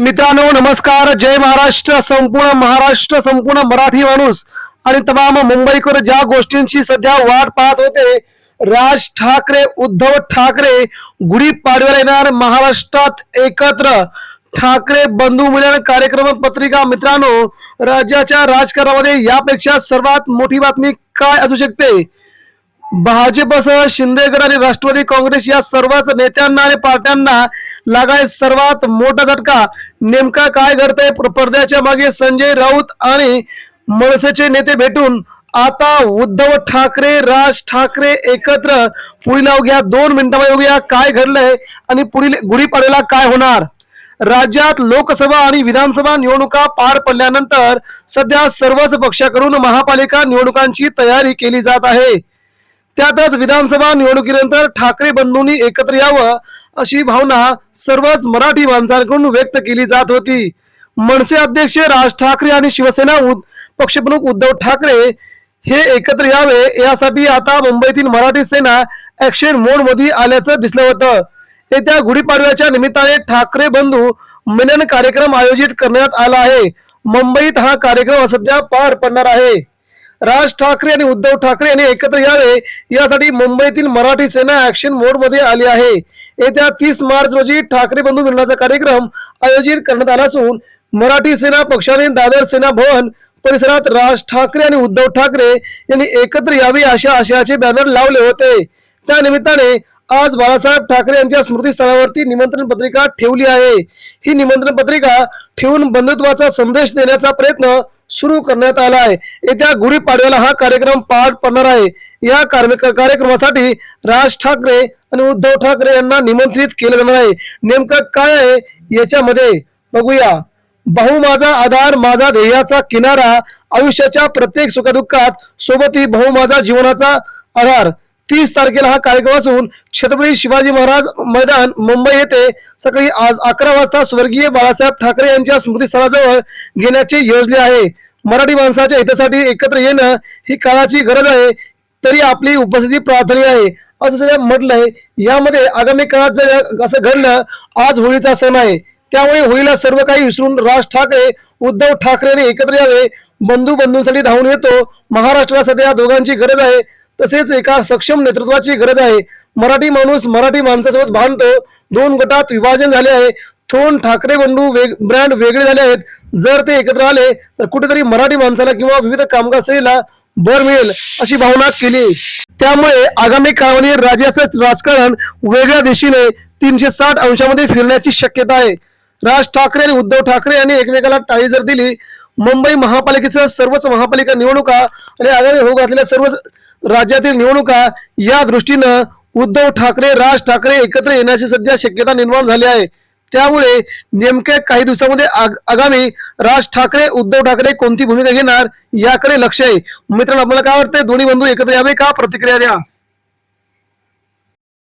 मित्रांनो नमस्कार. जय महाराष्ट्र. संपूर्ण महाराष्ट्र संपूर्ण मराठी माणूस आणि तमाम मुंबईकर ज्या गोष्टींची सध्या वाट पाहत होते राज ठाकरे उद्धव ठाकरे गुढीपाडव्याला येणार महाराष्ट्रात एकत्र. ठाकरे बंधू मिलन कार्यक्रम पत्रिका मित्रांनो राज्याच्या राजकारणामध्ये यापेक्षा सर्वात मोठी बातमी काय असू शकते? भाजपसह शिंदेगड आणि राष्ट्रवादी काँग्रेस या सर्वच नेत्यांना आणि पार्ट्यांना लागाय सर्वात मोठा झटका. नेमका काय घडतंय? पडद्याच्या मागे संजय राऊत आणि मनसेचे नेते भेटून आता उद्धव ठाकरे राज ठाकरे एकत्र पुढील अवघ्या दोन मिनिटांमध्ये बघूया काय घडलंय आणि पुढील गुढीपाडव्याला काय होणार. राज्यात लोकसभा आणि विधानसभा निवडणुका पार पडल्यानंतर सध्या सर्वच पक्षाकडून महापालिका निवडणुकांची तयारी केली जात आहे. त्यातच विधानसभा निवडणुकीनंतर ठाकरे बंधूंनी एकत्र यावं अशी भावना सर्वच मराठी माणसांकडून व्यक्त केली जात होती. मनसे अध्यक्ष राज ठाकरे आणि शिवसेना पक्षप्रमुख उद्धव ठाकरे हे एकत्र यावे यासाठी आता मुंबईतील मराठी सेना ऍक्शन मोडमध्ये आल्याचं दिसलं होतं. येत्या गुढीपाडव्याच्या निमित्ताने ठाकरे बंधू मिलन कार्यक्रम आयोजित करण्यात आला आहे. मुंबईत हा कार्यक्रम सध्या पार पडणार आहे. राज ठाकरे आणि उद्धव ठाकरे यांनी एकत्र यावे. यासाठी मुंबईतील मराठी सेना ऍक्शन मोडमध्ये आली आहे. येत्या तीस मार्च रोजी ठाकरे बंधू मिलनाचा कार्यक्रम आयोजित करण्यात आला असून मराठी सेना पक्षाने दादर सेना भवन परिसरात राज ठाकरे आणि उद्धव ठाकरे यांनी एकत्र यावे अशा आशयाचे बॅनर लावले होते. त्या निमित्ताने आज बाळासाहेब ठाकरे यांच्या स्मृतीस्थळावरती निमंत्रण पत्रिका ठेवली आहे. ही निमंत्रण पत्रिका ठेवून बंधुत्वाचा संदेश देण्याचा प्रयत्न सुरू करण्यात आला आहे. येत्या गुढीपाडव्याला हा कार्यक्रम पार पडणार आहे. या कार्य- कार्यक्रमासाठी राज ठाकरे आणि उद्धव ठाकरे यांना निमंत्रित केलं जाणार आहे. नेमकं काय आहे याच्यामध्ये बघूया. बहु माझा आधार माझा ध्येयाचा किनारा आयुष्याच्या प्रत्येक सुखदुःखात सोबतही बहु माझा जीवनाचा आधार. तीस तारखेला हा कार्यक्रम असून छत्रपती शिवाजी महाराज मैदान मुंबई येथे सकाळी आज अकरा वाजता स्वर्गीय बाळासाहेब ठाकरे यांच्या स्मृतीस्थळाजवळ घेण्याचे योजले आहे. मराठी माणसाच्या हितासाठी एकत्र येणं ही काळाची गरज आहे. तरी आपली उपस्थिती प्रार्थनीय आहे. असं सगळं आहे यामध्ये आगामी काळात जर असं घडलं आज होळीचा सण आहे. त्यामुळे होळीला सर्व काही विसरून राज ठाकरे उद्धव ठाकरे एकत्र यावे. बंधू बंधूंसाठी धावून येतो. महाराष्ट्राला सध्या दोघांची गरज आहे. तसेच एका सक्षम नेतृत्वाची गरज आहे. मराठी माणूस मराठी माणसासोबत बांधतो दोन गटात विभाजन झाले आहे. थोन ठाकरे बंडू वेग ब्रँड वेगळे झाले आहेत. जर ते एकत्र आले तर कुठेतरी मराठी माणसाला किंवा विविध कामगार श्रेणीला भर मिळेल अशी भावना केली त्यामुळे आगामी काळामध्ये राज्याचं राजकारण वेगळ्या दिशेने तीनशे साठ अंशामध्ये फिरण्याची शक्यता आहे. राज ठाकरे आणि उद्धव ठाकरे यांनी एकमेकाला टाळी जर दिली मुंबई महापालिकेचं सर्वच महापालिका निवडणुका आणि आगामी होऊ घातलेल्या सर्वच राज्यातील निवडणुका या दृष्टीनं उद्धव ठाकरे राज ठाकरे एकत्र येण्याची सध्या शक्यता निर्माण झाली आहे. त्यामुळे नेमक्या काही दिवसामध्ये आग- आगामी राज ठाकरे उद्धव ठाकरे कोणती भूमिका घेणार याकडे लक्ष आहे. मित्रांनो आपल्याला काय वाटतंय? दोन्ही बंधू एकत्र यावे का? प्रतिक्रिया द्या.